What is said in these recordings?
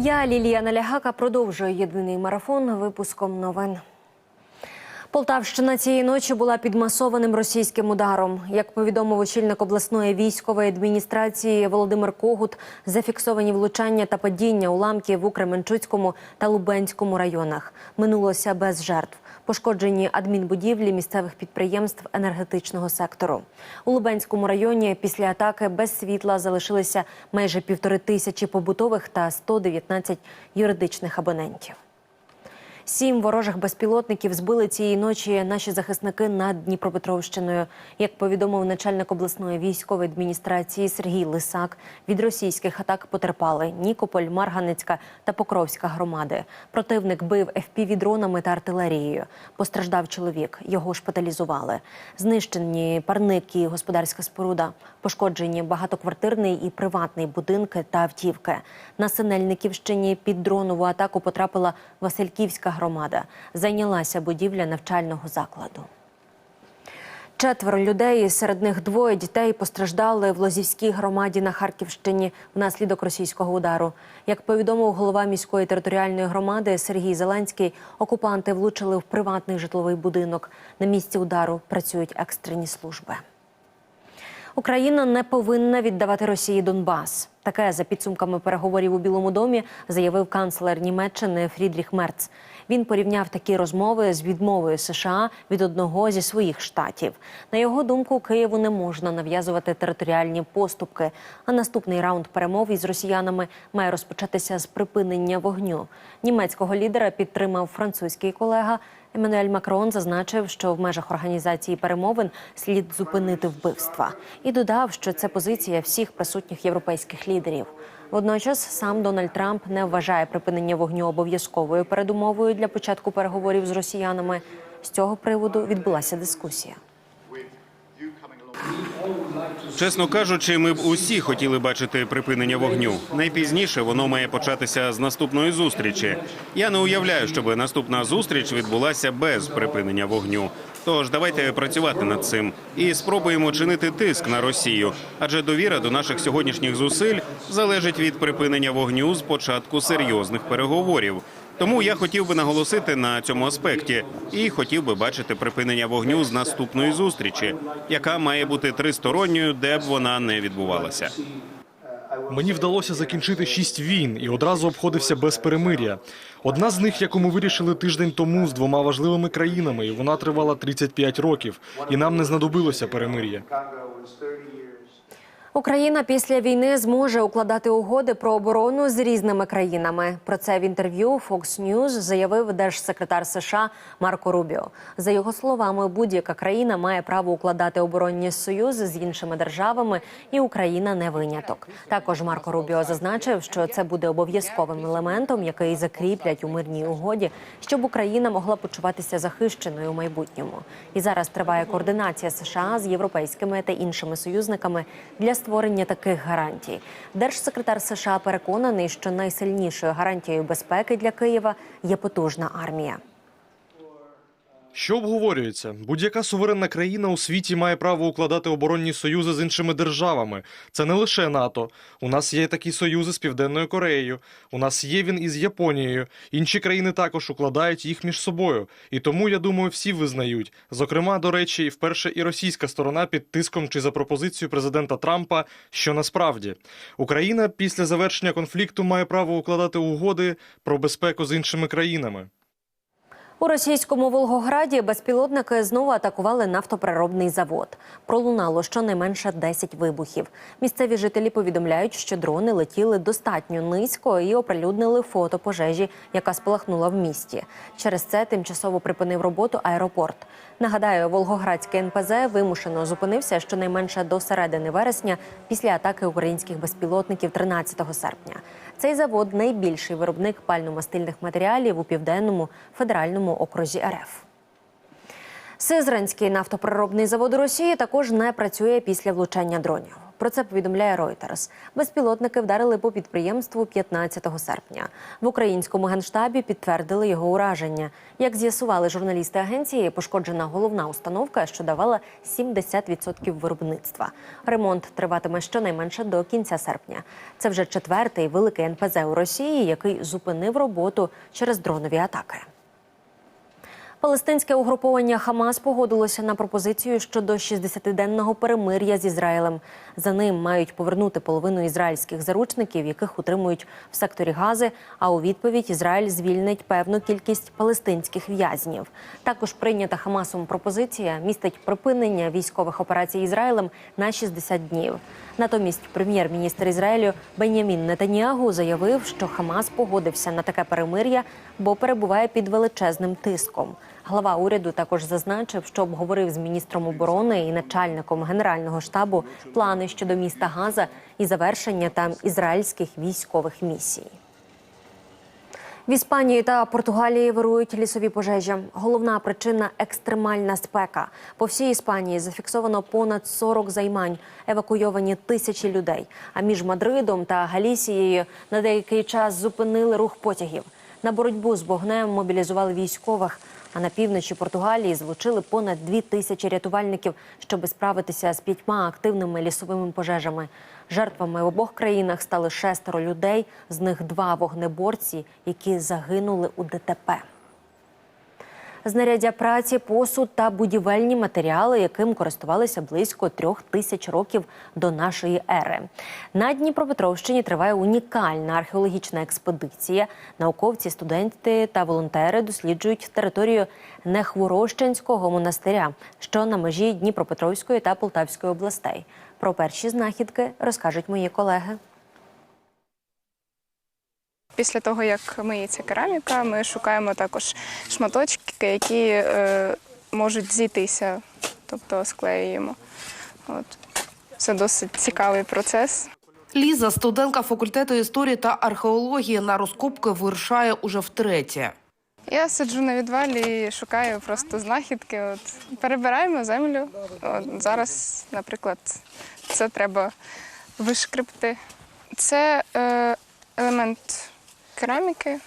Я Лілія Налягака продовжую єдиний марафон випуском новин. Полтавщина цієї ночі була під масованим російським ударом. Як повідомив очільник обласної військової адміністрації Володимир Когут, зафіксовані влучання та падіння уламків у Кременчуцькому та Лубенському районах. Минулося без жертв. Пошкоджені адмінбудівлі місцевих підприємств енергетичного сектору. У Лубенському районі після атаки без світла залишилися майже півтори тисячі побутових та 119 юридичних абонентів. Сім ворожих безпілотників збили цієї ночі наші захисники над Дніпропетровщиною. Як повідомив начальник обласної військової адміністрації Сергій Лисак, від російських атак потерпали Нікополь, Марганецька та Покровська громади. Противник бив FPV-дронами та артилерією. Постраждав чоловік. Його шпиталізували. Знищені парник і господарська споруда. Пошкоджені багатоквартирний і приватний будинки та автівки. На Синельниківщині під дронову атаку потрапила Васильківська громада. Зайнялася будівля навчального закладу. Четверо людей, серед них двоє дітей, постраждали в Лозівській громаді на Харківщині внаслідок російського удару. Як повідомив голова міської територіальної громади Сергій Зеленський, окупанти влучили в приватний житловий будинок. На місці удару працюють екстрені служби. Україна не повинна віддавати Росії Донбас. Таке за підсумками переговорів у Білому домі заявив канцлер Німеччини Фрідріх Мерц. Він порівняв такі розмови з відмовою США від одного зі своїх штатів. На його думку, Києву не можна нав'язувати територіальні поступки. А наступний раунд перемов із росіянами має розпочатися з припинення вогню. Німецького лідера підтримав французький колега. Еммануель Макрон зазначив, що в межах організації перемовин слід зупинити вбивства, і додав, що це позиція всіх присутніх європейських лідерів. Водночас сам Дональд Трамп не вважає припинення вогню обов'язковою передумовою для початку переговорів з росіянами. З цього приводу відбулася дискусія. Чесно кажучи, ми б усі хотіли бачити припинення вогню. Найпізніше воно має початися з наступної зустрічі. Я не уявляю, щоб наступна зустріч відбулася без припинення вогню. Тож давайте працювати над цим і спробуємо чинити тиск на Росію, адже довіра до наших сьогоднішніх зусиль залежить від припинення вогню з початку серйозних переговорів. Тому я хотів би наголосити на цьому аспекті і хотів би бачити припинення вогню з наступної зустрічі, яка має бути тристоронньою, де б вона не відбувалася. Мені вдалося закінчити шість війн і одразу обходився без перемир'я. Одна з них, яку ми вирішили тиждень тому з двома важливими країнами, і вона тривала 35 років, і нам не знадобилося перемир'я. Україна після війни зможе укладати угоди про оборону з різними країнами. Про це в інтерв'ю Fox News заявив держсекретар США Марко Рубіо. За його словами, будь-яка країна має право укладати оборонні союзи з іншими державами, і Україна не виняток. Також Марко Рубіо зазначив, що це буде обов'язковим елементом, який закріплять у мирній угоді, щоб Україна могла почуватися захищеною у майбутньому. І зараз триває координація США з європейськими та іншими союзниками для створення таких гарантій. Держсекретар США переконаний, що найсильнішою гарантією безпеки для Києва є потужна армія. Що обговорюється? Будь-яка суверенна країна у світі має право укладати оборонні союзи з іншими державами. Це не лише НАТО. У нас є такі союзи з Південною Кореєю. У нас є він із Японією. Інші країни також укладають їх між собою. І тому я думаю, всі визнають. Зокрема, до речі, і вперше і російська сторона під тиском чи за пропозицією президента Трампа, що насправді Україна після завершення конфлікту має право укладати угоди про безпеку з іншими країнами. У російському Волгограді безпілотники знову атакували нафтопереробний завод. Пролунало щонайменше 10 вибухів. Місцеві жителі повідомляють, що дрони летіли достатньо низько і оприлюднили фото пожежі, яка спалахнула в місті. Через це тимчасово припинив роботу аеропорт. Нагадаю, Волгоградський НПЗ вимушено зупинився щонайменше до середини вересня після атаки українських безпілотників 13 серпня. Цей завод найбільший виробник пально-мастильних матеріалів у південному федеральному окрузі РФ. Сизранський нафтопереробний завод Росії також не працює після влучання дронів. Про це повідомляє Reuters. Безпілотники вдарили по підприємству 15 серпня. В українському генштабі підтвердили його ураження. Як з'ясували журналісти агенції, пошкоджена головна установка, що давала 70% виробництва. Ремонт триватиме щонайменше до кінця серпня. Це вже четвертий великий НПЗ у Росії, який зупинив роботу через дронові атаки. Палестинське угруповання Хамас погодилося на пропозицію щодо 60-денного перемир'я з Ізраїлем. За ним мають повернути половину ізраїльських заручників, яких утримують в секторі Гази. А у відповідь Ізраїль звільнить певну кількість палестинських в'язнів. Також прийнята Хамасом пропозиція містить припинення військових операцій Ізраїлем на 60 днів. Натомість прем'єр-міністр Ізраїлю Бенямін Нетаньягу заявив, що Хамас погодився на таке перемир'я, бо перебуває під величезним тиском. Глава уряду також зазначив, що обговорив з міністром оборони і начальником генерального штабу плани щодо міста Газа і завершення там ізраїльських військових місій. В Іспанії та Португалії вирують лісові пожежі. Головна причина екстремальна спека. По всій Іспанії зафіксовано понад 40 займань, евакуйовані тисячі людей. А між Мадридом та Галісією на деякий час зупинили рух потягів. На боротьбу з вогнем мобілізували військових. А на півночі Португалії злучили понад дві тисячі рятувальників, щоб справитися з п'ятьма активними лісовими пожежами. Жертвами в обох країнах стали шестеро людей, з них два вогнеборці, які загинули у ДТП. Знаряддя праці, посуд та будівельні матеріали, яким користувалися близько трьох тисяч років до нашої ери. На Дніпропетровщині триває унікальна археологічна експедиція. Науковці, студенти та волонтери досліджують територію Нехворощенського монастиря, що на межі Дніпропетровської та Полтавської областей. Про перші знахідки розкажуть мої колеги. Після того, як миється кераміка, ми шукаємо також шматочки, які е, можуть зійтися, тобто склеюємо. От. Це досить цікавий процес. Ліза, студентка факультету історії та археології, на розкопки вирушає уже втретє. Я сиджу на відвалі і шукаю просто знахідки. От. Перебираємо землю. От. Зараз, наприклад, це треба вишкребти. Це е, елемент кераміки,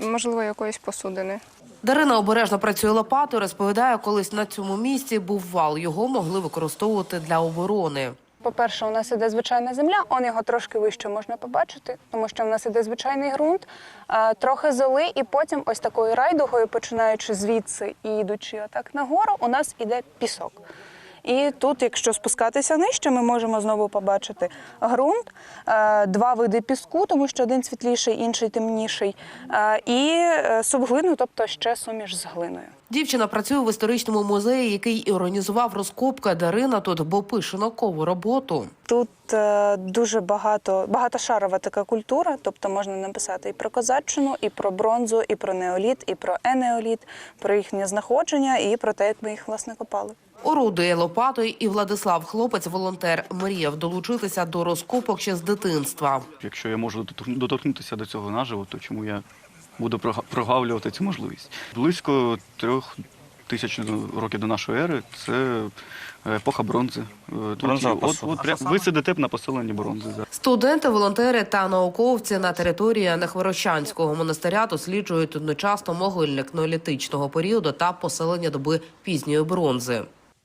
можливо, якоїсь посудини. Дарина обережно працює лопатою. Розповідає, колись на цьому місці був вал. Його могли використовувати для оборони. По-перше, у нас іде звичайна земля, он його трошки вище можна побачити, тому що в нас іде звичайний ґрунт, трохи золи, і потім ось такою райдугою, починаючи звідси і йдучи отак нагору, у нас іде пісок. І тут, якщо спускатися нижче, ми можемо знову побачити ґрунт, е, два види піску, тому що один світліший, інший темніший, е, і е, субглину, тобто ще суміш з глиною. Дівчина працює в історичному музеї, який організував розкопки. Дарина тут, бо пише наукову роботу. Тут дуже багато багатошарова така культура, тобто можна написати і про козаччину, і про бронзу, і про неоліт, і про енеоліт, про їхнє знаходження, і про те, як ми їх власне копали. Орудує лопатою і Владислав, хлопець, волонтер, мріяв долучитися до розкопок ще з дитинства. Якщо я можу дотор- доторкнутися до цього наживо, то чому я буду прогавлювати цю можливість? Близько трьох тисяч років до нашої ери це епоха бронзи. Е, Тут от, от, пря- ви сидите на поселенні бронзи. Студенти, волонтери та науковці на території Нехворощанського монастиря досліджують одночасно могильник неолітичного періоду та поселення доби пізньої бронзи.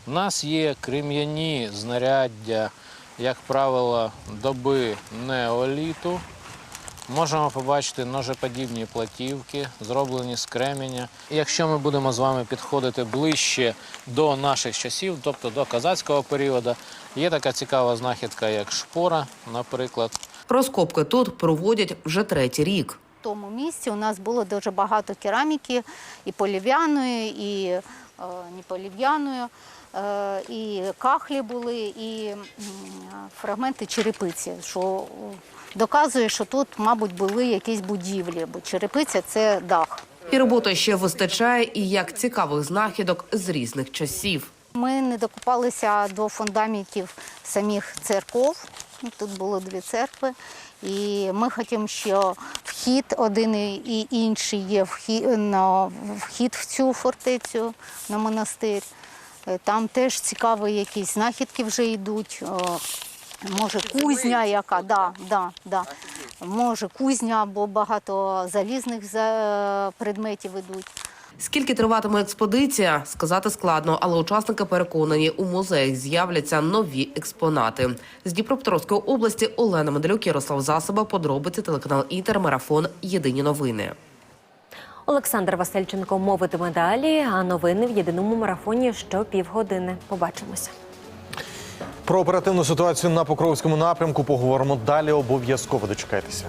У нас є крем'яні знаряддя, як правило, доби неоліту. Можемо побачити ножеподібні платівки, зроблені з кременя. І Якщо ми будемо з вами підходити ближче до наших часів, тобто до казацького періоду, є така цікава знахідка, як шпора, наприклад. Розкопки тут проводять вже третій рік. В тому місці у нас було дуже багато кераміки і полів'яної, і е, не полів'яної, е, і кахлі були, і фрагменти черепиці, що е, доказує, що тут, мабуть, були якісь будівлі, бо черепиця це дах. І роботи ще вистачає, і як цікавих знахідок з різних часів. Ми не докопалися до фундаментів самих церков. Ну, Тут було дві церкви. І ми хочемо, що вхід один і інший є вхід, на вхід в цю фортецю на монастир. Е, Там теж цікаві якісь знахідки вже йдуть. О, Може, кузня яка, да, да, да. може кузня, бо багато залізних предметів ідуть. Скільки триватиме експедиція, сказати складно, але учасники переконані, у музеях з'являться нові експонати. З Дніпропетровської області Олена Медалюк, Ярослав Засоба, подробиці телеканал Інтер, марафон. Єдині новини. Олександр Васильченко мовитиме далі. А новини в єдиному марафоні що півгодини. Побачимося. Про оперативну ситуацію на Покровському напрямку поговоримо далі. Обов'язково дочекайтеся.